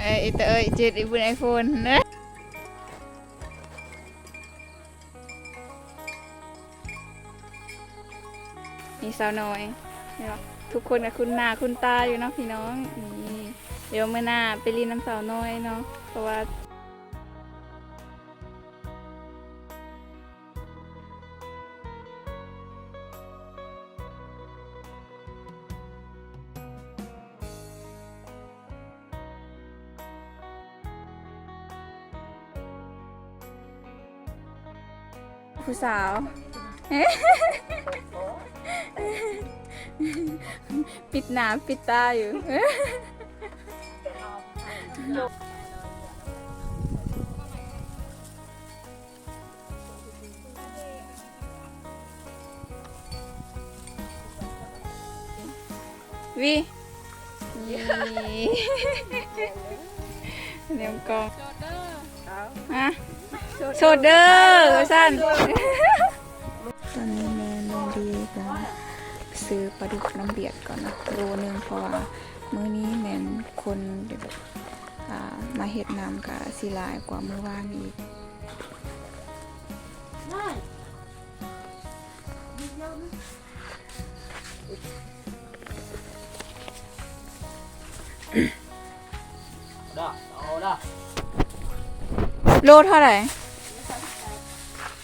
เอ้ยแต่เอ้ยจืดอีบุญไอโฟนนะนี่สาวน้อยนี่หรอทุกคนกับคุณหน้าคุณตาอยู่เนาะพี่น้องนี่เดี๋ยวเมื่อหน้าไปรีนน้ำสาวน้อยเนาะเพราะว่า ผู้สาวปิดหน้าปิดตาอยู่วินี่เนียมกองฮะโซเดอร์ สั้นตอนนี้แม่น้องดีก็ซื้อปลาดุกน้ำเบียดก่อนนะโลนึงเพราะว่ามื้อนี้แม่นคนแบบอ่ามาเฮ็ดน้ำกับสิหลายกว่ามื้อวานอีก đó đó đó โลเท่าไหร่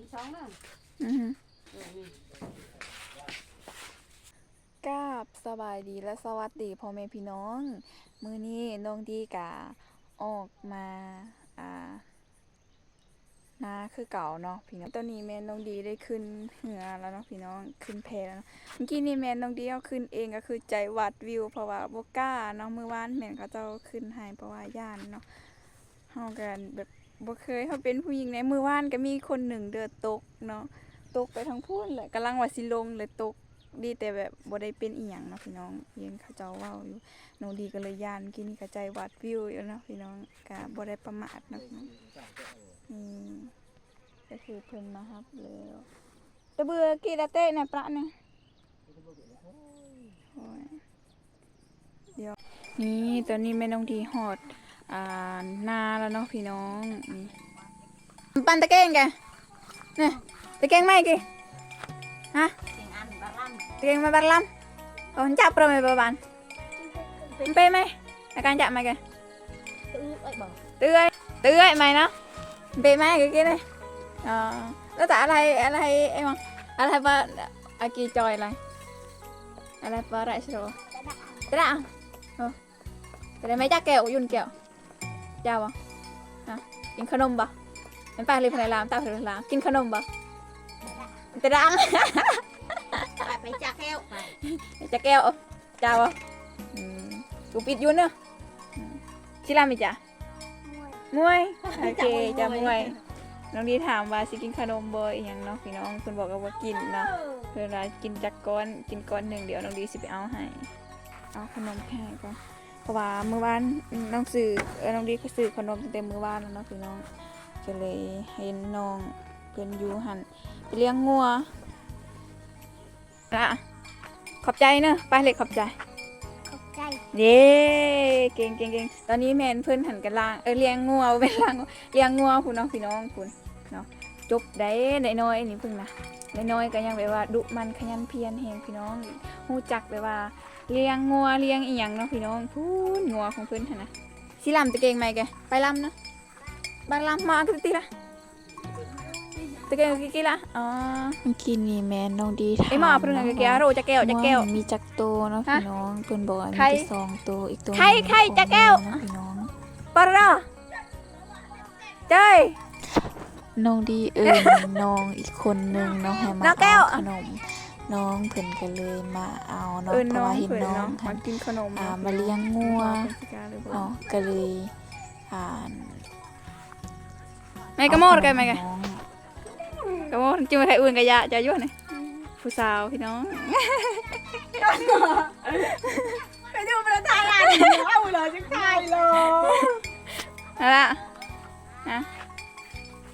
ปเปรงเถอะ ở đây mua hết อืม nó sống đó อือฮึกราบสบายดีและสวัสดีพ่อแม่พี่น้อง มือนี้น้องดีกะออกมาอ่านาคือเก่าเนาะพี่น้องตอนนี้แม่น้องดีได้ขึ้นเหือแล้วเนาะพี่น้องขึ้นแพแล้วเนาะเมื่อกี้นี่แม่น้องดีเอาขึ้นเองก็คือใจวัดวิว เพราะว่าบ่กล้าเนาะมือวานแม่นเขาเจ้าขึ้นให้เพราะว่าย่านเนาะเฮากันแบบ บ่เคยเฮาเป็นผู้หญิงในมือว่านก็มีคนหนึ่งเดินตกเนาะตกไปทางพูนแหละกำลังว่าสิลงเลยตกดีแต่แบบบ่ได้เป็นอีหยังเนาะพี่น้องยังเขาเจ้าเว้าอยู่น้องดีก็เลยยานกินนี่กระใจวัดวิวอยู่เนาะพี่น้องก็บ่ได้ประมาทเนาะพี่น้องนี่ก็คือเพิ่นมาครับแล้วตะเบือกี่ละเต้เนี่ยประเนี่ยเดี๋ยวนี่ตอนนี้แม่น้องดีฮอด อ่านาแล้วเนาะพี่น้องนี่ปั่นตะเก้งแกเนี่ยตะเก้งไหมกี่ฮะ tiền ăn bác ăn Tiền mà bạc lắm Còn chạp rồi mày bà bạn Em bê mày Mày càng chạm mày kìa tự ấy bảo Tư ơi Tư ơi mày nó Bê mày cái kia này Ờ Nó tạ lại lại em không À lại bà À kia tròi lại À lại bà rải rồi Thế đã Ờ Thế đây mấy chắc kẹo Yun kẹo Chào bà Hả Kinh khăn nông bà Em phải lên phải làm Tao phải làm Kinh khăn nông bà Thế đã phải phải chặt heo phải จะแก้ว เจ้าบ่อืมกูปิดอยุ่นเนอะอืมชิลามิจ้ะมวยโอเคจะมวยน้องดีถามว่าสิกินขนมบ่อีหยังเนาะพี่น้องเพิ่นบอกว่ากินเนาะเพิ่นว่ากินจักก้อนกินก้อนหนึ่งเดี๋ยวน้องดีสิไปเอาให้เอาขนมให้ก่อนเพ ราะว่ามื้อวานน้องซื้อเออน้องดีก็ซื้อขนมตั้งแต่มื้อวานแล้วเนาะพี่น้องก็เลยเห็นน้องเพิ่นอยู่หั่นไปเลี้ยงงัวละขอบใจเนอะไปเลยขอบใจ không cay เย้เก่งเก่งเก่งตอนนี้แมนเพื่อนหันกันล่างเออเลี้ยงงัวเป็นล่างงัวเลี้ยงงัวคุณน้องพี่น้องคุณเนาะจบได้ได้น้อยๆนี่เพิ่งนะได้น้อยๆก็ยังแบบว่าดุมันขยันเพียรแหงพี่น้องฮู้จักแบบว่า เลี้ยงงัวเลี้ยงอีหยังเนาะพี่น้องพูนงัวของเพื่อนหั่นนะสิลำตะเก่งไหมแกไปลำเนาะบางลำมาคือตีละตะเก่งกี่กี่ละอ๋อเมื่อกี้นี่แม่น้องดีถามไอหมอเพิ่นก็แก้วโรจะแก้วจะแก้วามีจักโตวเนาะฮะพี่น้องเพิ่นบอกว่าใครมีสองตัวอีกตัวใครหนึ่งใครจักแก้วของพี่น้องปะรอเจ้ยน้องดีเอิญน้องอีกคนนึงน้องให้มาน้องแก้วเอาขนม น้องเพิ่นก็เลยมาเอาเนาะเออเพน้ราะองว่าเห็นเพิ่นน้องเนาะหัมานกินขนมอ่าเนาะมาเลี้ยงงัวเป็นสิกาเลยบ่เนาะก็เลยอ่านไม่กระโมดกันไหมกันน้องกระโมดจิ้มไปไทยอื่นกะยะจะยั่วหน่อยผู้สาวพี่น้องไปดูประธานอะเอาเลยจังไทยเลยเอาละฮะ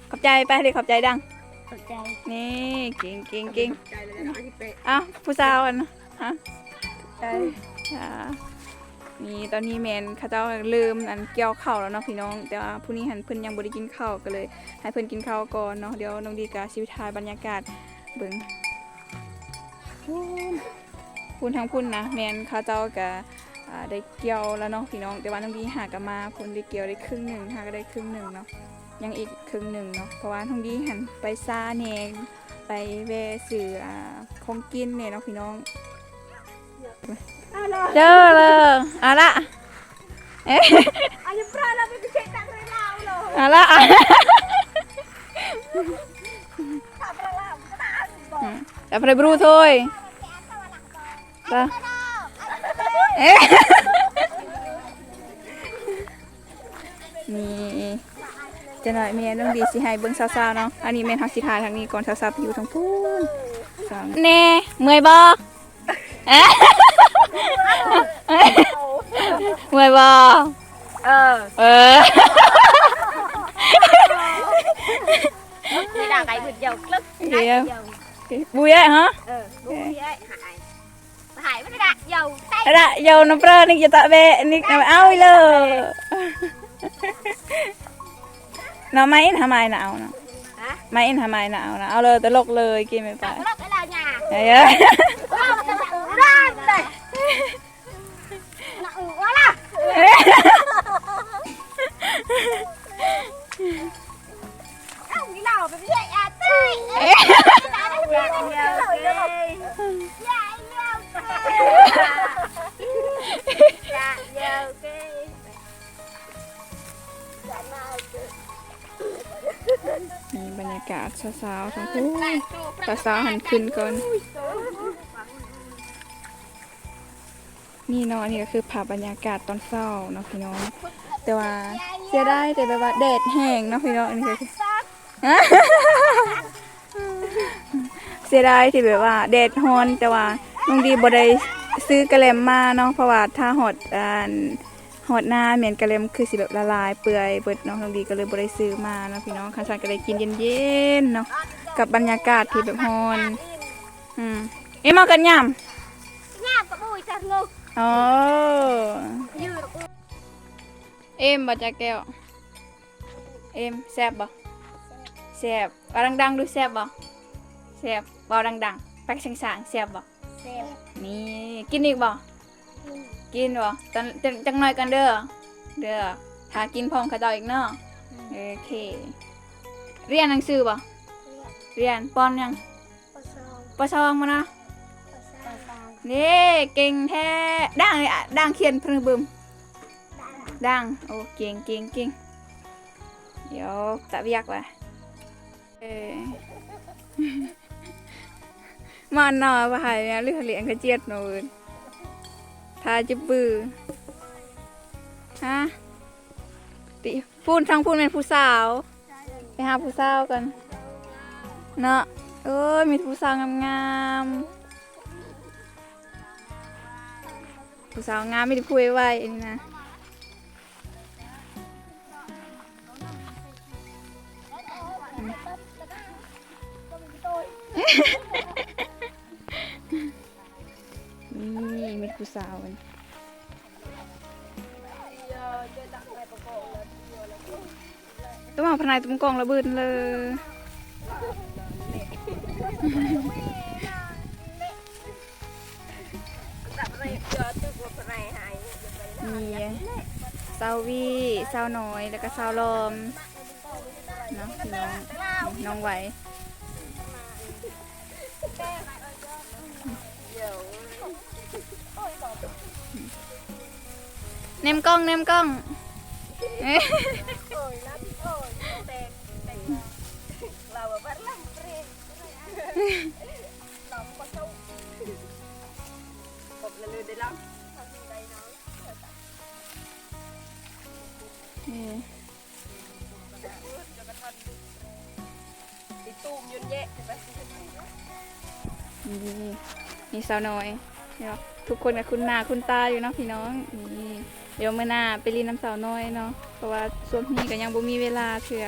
ขอบใจไปเลยขอบใจดัง ขอบใจนี่เก่งเก่งเก่งใจเลยนะที่เป๊ะอ้าวผู้สาวอันนะฮะใจอ่านี่ตอนนี้แมนเขาเจ้าลืมอันเกี่ยวข้าวแล้วเนาะพี่น้อง แต่ว่าผู้นี้หันเพิ่นยังบ่ได้กินข้าวก็เลย ให้เพิ่นกินข้าวก่อนเนาะเดี๋ยวน้องดีกาชีวิตทายบรรยากาศเบิ่งพูนพูนทางพุ่นนะแมนเขาเจ้าก็อ่าได้เกี่ยวแล้วเนาะพี่น้องแต่ว่าน้องดีหากนมาพุ่นได้เกี่ยวได้ครึ่งหนึ่งหาก็ได้ครึ่งหนึ่งเนาะ ยังอีกครึ่งหนึ่งเนาะเพราะว่าน้องดีหันไปซาเนงไปแวะซื้ออ่าของกินเนี่ยเนาะพี่น้องเจอเลยเอาละเอ๊ะอายุพระเราไม่ใช่ตังเลยเราเลยเอาละอะทำเราเราก็ได้บอกแต่พระบรูถ้วยจ้ะเอ๊ะ นี่ จะหน่อยเมียน้องดีสิให้เบิ่งสาวๆเนาะอันนี้แม่นฮักสิทายทางนี้ก่อนสาวๆไปอยู่ทางพูนสาวแน่เมื่อยบ่เอ๊ะเมื่อยบ่เออเออไม่ด่าไก่ผิดเดียวกลึกเดี๋ยวบุยฮะเออลูกพี่ไอ้หายหายไม่ได้ด่าเดียวไต้ Ada jauh nempra nih kita be nih nama awi lo. Nó main hả mai nào nè. ฮะ Main hả mai nào nè. Ao lời tới lộc lời kia mày จับ phải. รอบเวลาหยา Đấy á. เราจะแบบ สาวทั้งคู่สาวหันขึ้นก่อน นี่เนาะอันนี้ก็คือภาพบรรยากาศตอนเช้าเนาะพี่น้อง แต่ว่าเสียดายแต่แบบว่าแดดแห้งเนาะพี่น้องอันนี้ก็คือเสียดายที่แบบว่าแดดฮ้อนแต่ว่าน้องดีบ่ได้ซื้อกระแลมมาเนาะเพราะว่าถ้าหอดอ่า หอดหน้าเหม็นกระแลมคือสิแบบละลายเปื่อยเบิดเนาะน้องดีก็เลยบ่ได้ซื้อมาเนาะพี่น้องคันซันก็ได้กินเย็นๆเนาะกับบรรยากาศที่แบบฮ้อนอืมเอ็มเอากันยามงามกับบุยจะงูอ๋อยืดเอ็มบ่จักแก้วเอ็มแซ่บบ่แซ่บว่าดังๆดูแซ่บบ่แซ่บเบาดังๆแป๊กสางๆแซ่บบ่เซลนี่กินอีกบ่ กินบ่ตอนจังจังหน่อยกันเด้อ เด้อถ้ากินพร้อมเขาเจ้าอีกเนาะโอเค เรียนหนังสือบ่เรียนปอนยังปซองปชองมานะปซองนี่เก่งแท้ด่างเลยอะด่างเขียนพรึงบึมด่างโอ้เก่งเก่งเก่งเดี๋ยวตะเวียกว่ะเออมาหน่อยว่าหายเนี่ยเรื่องเลี้ยงกระเจี๊ยดหนู ทาจิบบือฮะติพูดทั้งพูดเป็นผู้สาว ไปหาผู้สาวกัน เนาะเอ้ยมีผู้สาวงามๆผู้สาวงามไม่ได้พูดไว้อันนี้นะ นี่มีผู้สาวกันต้องมาพนายตุ้มกองระเบิดเลยมีซาวีซาวน้อย แล้วก็ซาวลอมนาะพี่น้องน้องไหว เนมกล้องเนมกล้องเอ๊ะเราแบบว่ำเปรี้ยเราก็ต้องได้แล้วนี่ติตูมยนแยะใช่ไหมนี่นี่สาวน้อยเนาะทุกคนกับคุณนาคุณตาอยู่เนาะพี่น้องนี่ เดี๋ยวเมื่อหน้าไปรีนน้ำสาวน้อยเนาะเพราะว่าช่วงนี้ก็ยังบ่มีเวลาเถื่อ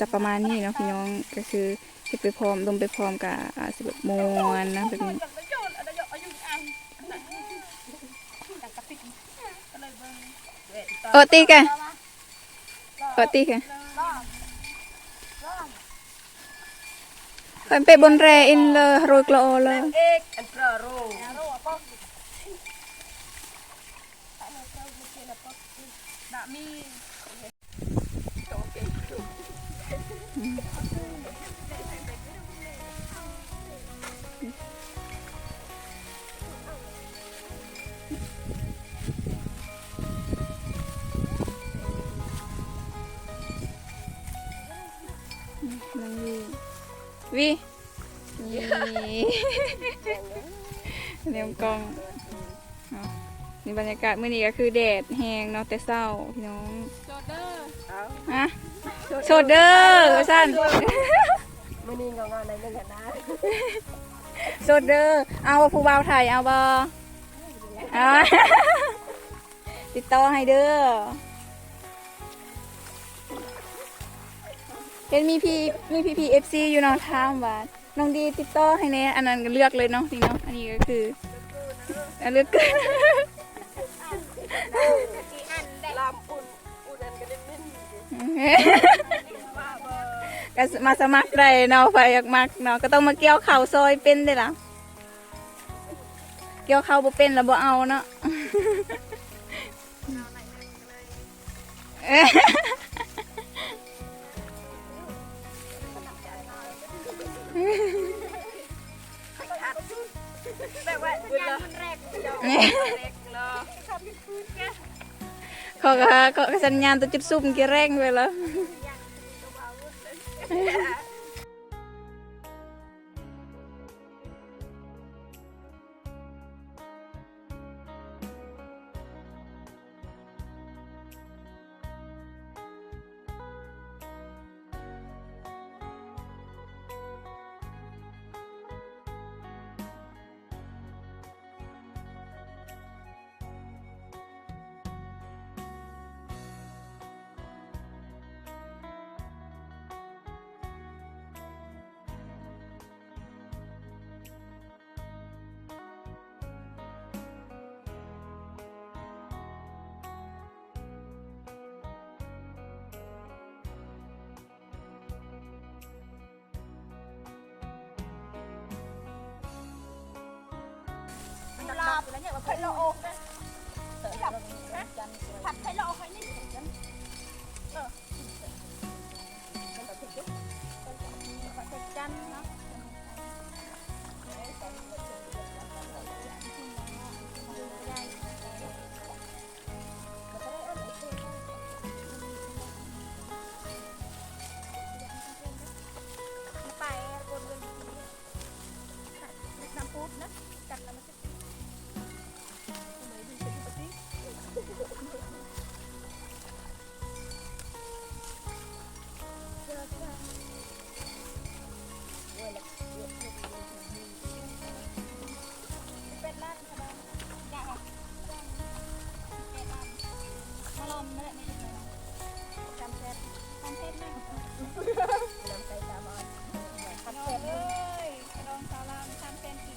จะประมาณนี้เนาะพี่น้องก็คือเฮ็ดไปพร้อมลงไปพร้อมกับอาสิแบบมวนนะแบบนี้จังไปโยนอะไรอายุอันจังกระปิกก็เลยเบิ่งเด็ดต่อเออตีกันเออตีกันไปบนแรอินเลยโรยกลอเลยมี น้องวีวีนี่เนียมกล้องเนาะนี่บรรยากาศมื้อนี้ก็คือแดดแห้งเนาะแต่เศร้าพี่น้องฮะ โซเดอร์สั้นไม่นี่งงๆในเรื่องกันนะโซเดอร์เอาบ่ผู้บ่าวไทยเอาบ่อ่าติดต่อให้เด้อเห็นมีพี่มีพี่พีเอฟซีอยู่เนาะถามว่าน้องดีติดต่อให้แน่อันนั้นก็เลือกเลยเนาะพี่เนาะอันนี้ก็คืออะเลือกเกิน ก็มาสมัครได้เนาะไปอยากมักเนาะก็ต้องมาเกี่ยวเข่าวซอยเป็นได้ล่ะเกี่ยวเข่าวบ่เป็นแล้วบ่เอาเนาะเอ้ยแบบว่าสัญญาณมันแรกเจ้าแร ก็ก็สัญญาณตัวจุดซุ่มกี่แรงไปแล้ว ผัดนะผัดไทยละโอกให้นี่ ไม่ได้ไม่เลร็จำเซ็ตนั่งลส้ตาบอดจำเซ็ตเลยกระดองสาวรามำเซ็ตอี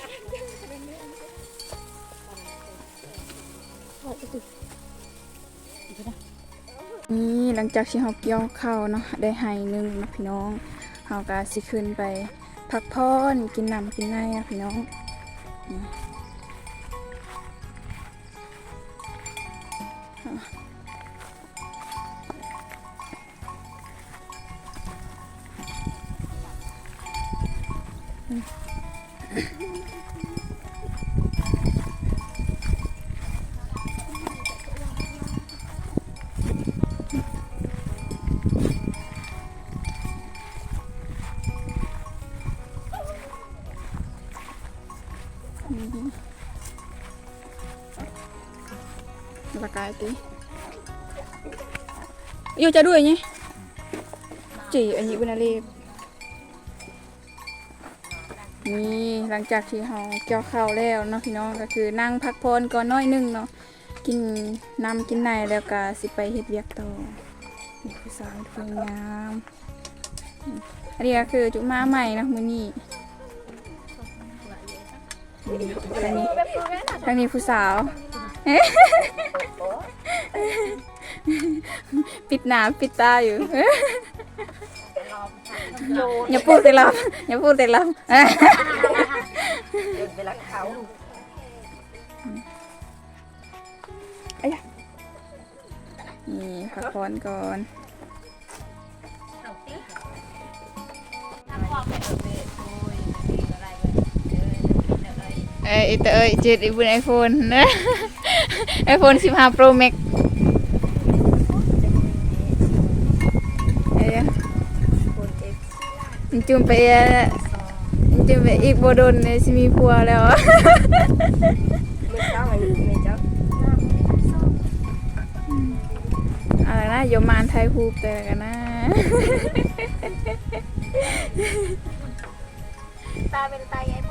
นี่หลังจากที่เราเกี่ยวข้าวเนาะได้ไห้นึงนะพี่น้องเฮาก็สิขึ้นไป พักผ่อนกินน้ำกินไนนะพี่น้องายตีอยู่จะด้วยไงจีอันนี้เป็นอะไรนี่หลังจากที่เราเกี่ยวข้าวแล้วเนาะพี่น้องก็คือนั่งพักผ่อนก่อนน้อยหนึงเนาะกินน้ำกินในแล้วก็สิไปเฮ็ดเวียกต่อนี่คือสาวสวยงามอืมอันนี้ก็คือจุมาใหม่นะมือนี้นี่ทางนี้ทางนี้ผู้สาว ปิดหนาปิดตาอยู่ อย่าพูดแต่เราอย่าพูดแต่เราเวลาเขานี่พักผ่อนก่อน เอ้ยแต่เอ้ยเจ็ดอีบุนไอโฟนนะไอโฟนสิบห้า Pro Max เอ้ยคนเอ็กจุ่มไปเอ่อมันจุ่มไปอีกโบดนเนี่ยสิมีผัวแล้วไม่เจ้าอะไรไม่เจ้าอะไรนะโยมานไทยฮูปแต่ละกันนะตาเป็นตาไอพ่นนะ